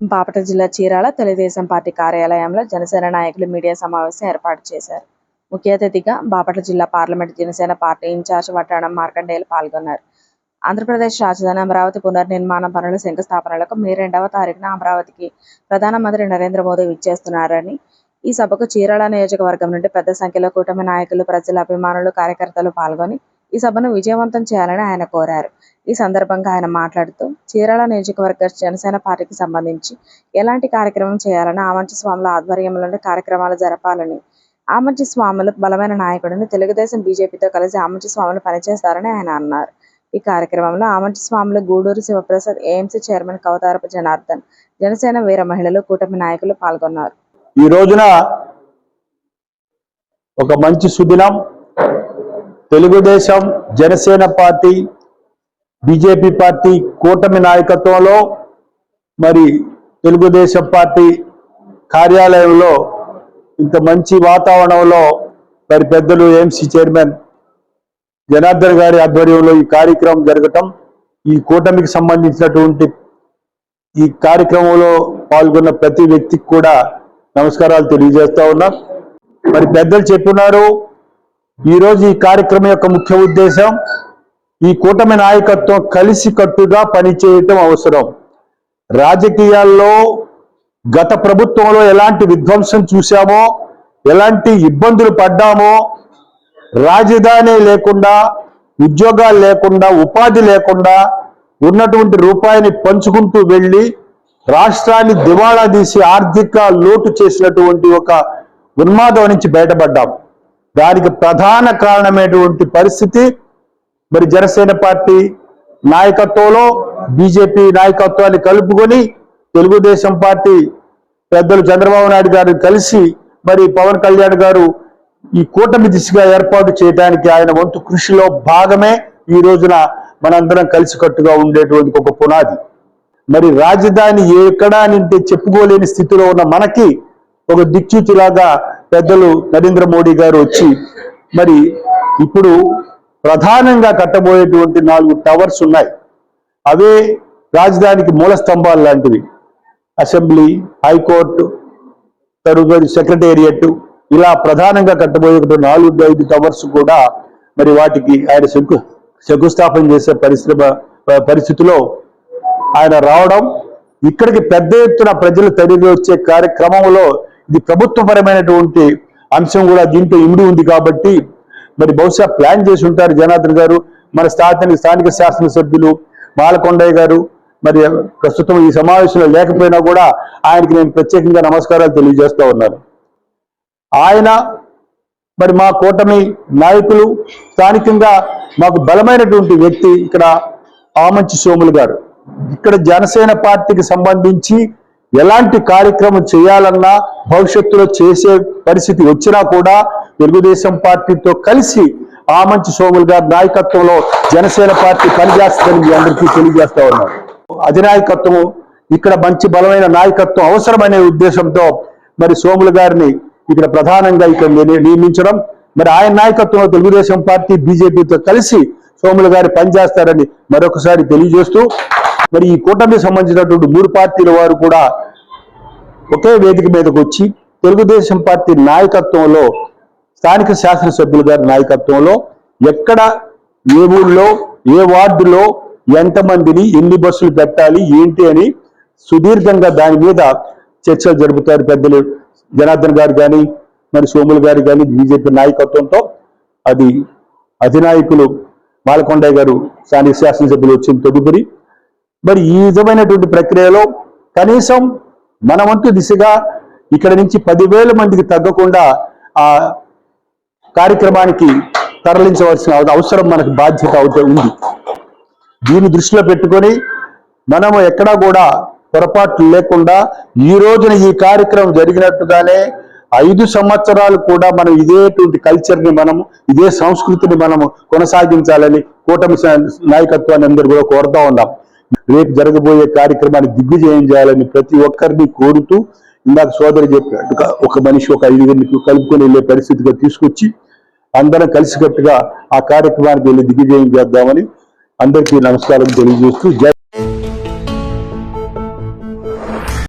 బాపట జిల్లా చీరాల తెలుగుదేశం పార్టీ కార్యాలయంలో జనసేన నాయకులు మీడియా సమావేశం ఏర్పాటు చేశారు. ముఖ్య అతిథిగా బాపట్ల జిల్లా parliament Janasena party incharge Vattanam Markandeyulu పాల్గొన్నారు. ఆంధ్రప్రదేశ్ రాజధాని అమరావతి పునర్నిర్మాణ పనుల శంకుస్థాపనలకు మే రెండవ తారీఖున అమరావతికి ప్రధానమంత్రి నరేంద్ర మోదీ విచ్చేస్తున్నారని ఈ సభకు చీరాల నియోజకవర్గం నుండి పెద్ద సంఖ్యలో కూటమి నాయకులు ప్రజల అభిమానులు కార్యకర్తలు పాల్గొని ఈ సభను విజయవంతం చేయాలని ఆయన కోరారు. ఈ సందర్భంగా ఆయన మాట్లాడుతూ చీరాల నియోజకవర్గ జనసేన పార్టీకి సంబంధించి ఎలాంటి కార్యక్రమం చేయాలని ఆమంచి స్వాముల ఆధ్వర్యంలోనే కార్యక్రమాలు జరపాలని ఆమంచి స్వాములు బలమైన నాయకుడిని తెలుగుదేశం బీజేపీతో కలిసి ఆమంచి స్వాములు పనిచేస్తారని ఆయన అన్నారు. ఈ కార్యక్రమంలో ఆమంచి స్వాములు గూడూరు శివప్రసాద్ ఏఎంసీ చైర్మన్ కవతారపు జనార్దన్ జనసేన వీర మహిళలు కూటమి నాయకులు పాల్గొన్నారు. ఈ రోజున ఒక మంచి సుదినం Telugu Desam Janasena party BJP party కూటమి నాయకత్వంలో మరి తెలుగుదేశం పార్టీ కార్యాలయంలో ఇంత మంచి వాతావరణంలో మరి పెద్దలు ఏఎంసీ చైర్మన్ జనార్దన్ గారి ఆధ్వర్యంలో ఈ కార్యక్రమం జరగటం ఈ కూటమికి సంబంధించినటువంటి ఈ కార్యక్రమంలో పాల్గొన్న ప్రతి వ్యక్తికి కూడా నమస్కారాలు తెలియజేస్తా ఉన్నా. మరి పెద్దలు చెప్పున్నారు ఈరోజు ఈ కార్యక్రమం యొక్క ముఖ్య ఉద్దేశం ఈ కూటమి నాయకత్వం కలిసి కట్టుగా పనిచేయటం అవసరం. రాజకీయాల్లో గత ప్రభుత్వంలో ఎలాంటి విధ్వంసం చూశామో ఎలాంటి ఇబ్బందులు పడ్డామో రాజధాని లేకుండా ఉద్యోగాలు లేకుండా ఉపాధి లేకుండా ఉన్నటువంటి రూపాయిని పంచుకుంటూ వెళ్ళి రాష్ట్రాన్ని దివాళా తీసి ఆర్థిక లోటు చేసినటువంటి ఒక ఉన్మాదం నుంచి బయటపడ్డాం. దానికి ప్రధాన కారణమైనటువంటి పరిస్థితి? మరి జనసేన పార్టీ నాయకత్వంలో బీజేపీ నాయకత్వాన్ని కలుపుకొని తెలుగుదేశం పార్టీ పెద్దలు చంద్రబాబు నాయుడు గారు కలిసి మరి పవన్ కళ్యాణ్ గారు ఈ కూటమి దిశగా ఏర్పాటు చేయడానికి ఆయన వంతు కృషిలో భాగమే ఈ రోజున మనందరం కలిసికట్టుగా ఉండేటువంటి ఒక పునాది. మరి రాజధాని ఎక్కడా నింటే చెప్పుకోలేని స్థితిలో ఉన్న మనకి ఒక దిక్చూచిలాగా పెద్దలు నరేంద్ర మోడీ గారు వచ్చి మరి ఇప్పుడు ప్రధానంగా కట్టబోయేటువంటి నాలుగు టవర్స్ ఉన్నాయి. అవే రాజధానికి మూల స్తంభాలు లాంటివి. అసెంబ్లీ హైకోర్టు తరువాత సెక్రటేరియట్ ఇలా ప్రధానంగా కట్టబోయేటువంటి నాలుగు ఐదు టవర్స్ కూడా మరి వాటికి ఆయన శంకు శంకుస్థాపన చేసే పరిశ్రమ పరిస్థితిలో ఆయన రావడం ఇక్కడికి పెద్ద ఎత్తున ప్రజలు తరిగి వచ్చే కార్యక్రమంలో ఇది ప్రభుత్వపరమైనటువంటి అంశం కూడా దీంట్లో ఇమిడి ఉంది కాబట్టి మరి బహుశా ప్లాన్ చేసి ఉంటారు జనార్దన్ గారు. మన స్థానిక స్థానిక శాసనసభ్యులు మాలకొండయ్య గారు. మరి ప్రస్తుతం ఈ సమావేశంలో లేకపోయినా కూడా ఆయనకి నేను ప్రత్యేకంగా నమస్కారాలు తెలియజేస్తూ ఉన్నాను. ఆయన మరి మా కూటమి నాయకులు స్థానికంగా మాకు బలమైనటువంటి వ్యక్తి ఇక్కడ ఆమంచి సోములు గారు. ఇక్కడ జనసేన పార్టీకి సంబంధించి ఎలాంటి కార్యక్రమం చేయాలన్నా భవిష్యత్తులో చేసే పరిస్థితి వచ్చినా కూడా తెలుగుదేశం పార్టీతో కలిసి ఆమంచి సోములు గారి నాయకత్వంలో జనసేన పార్టీ పనిచేస్తుందని మీ అందరికీ తెలియజేస్తా ఉన్నారు అధినాయకత్వం ఇక్కడ మంచి బలమైన నాయకత్వం అవసరమనే ఉద్దేశంతో మరి సోములు గారిని ఇక్కడ ప్రధానంగా ఇక్కడ నియమించడం మరి ఆయన నాయకత్వంలో తెలుగుదేశం పార్టీ బీజేపీతో కలిసి సోములు గారు పనిచేస్తారని మరొకసారి తెలియజేస్తూ మరి ఈ కూటమికి సంబంధించినటువంటి మూడు పార్టీల వారు కూడా ఒకే వేదిక మీదకు వచ్చి తెలుగుదేశం పార్టీ నాయకత్వంలో స్థానిక శాసనసభ్యుల గారి నాయకత్వంలో ఎక్కడ ఏ ఊళ్ళో ఏ వార్డులో ఎంతమందిని ఎన్ని బస్సులు పెట్టాలి ఏంటి అని సుదీర్ఘంగా దాని మీద చర్చలు జరుపుతారు పెద్దలు జనార్దన్ గారు కానీ మరి సోములు గారు కానీ బీజేపీ నాయకత్వంతో. అది అధినాయకులు మాలకొండయ్య గారు స్థానిక శాసనసభ్యులు వచ్చిన తదుపరి మరి ఈ విధమైనటువంటి ప్రక్రియలో కనీసం మన వంతు దిశగా ఇక్కడ నుంచి పదివేల మందికి తగ్గకుండా ఆ కార్యక్రమానికి తరలించవలసిన అవసరం మనకు బాధ్యత అవుతూ ఉంది. దీన్ని దృష్టిలో పెట్టుకొని మనము ఎక్కడా కూడా పొరపాట్లు లేకుండా ఈ రోజున ఈ కార్యక్రమం జరిగినట్టుగానే ఐదు సంవత్సరాలు కూడా మనం ఇదేటువంటి కల్చర్ని మనము ఇదే సంస్కృతిని మనము కొనసాగించాలని కూటమి నాయకత్వాన్ని అందరూ కూడా కోరుతా ఉన్నాం. రేపు జరగబోయే కార్యక్రమాన్ని దిగ్విజయం చేయాలని ప్రతి ఒక్కరిని కోరుతూ ఇందాక సోదరి చెప్పినట్టుగా ఒక మనిషి ఒక ఐదుగురిని కలుపుకొని వెళ్ళే పరిస్థితిగా తీసుకొచ్చి అందరం కలిసికట్టుగా ఆ కార్యక్రమానికి వెళ్ళి దిగ్విజయం చేద్దామని అందరికీ నమస్కారం తెలియజేస్తూ జై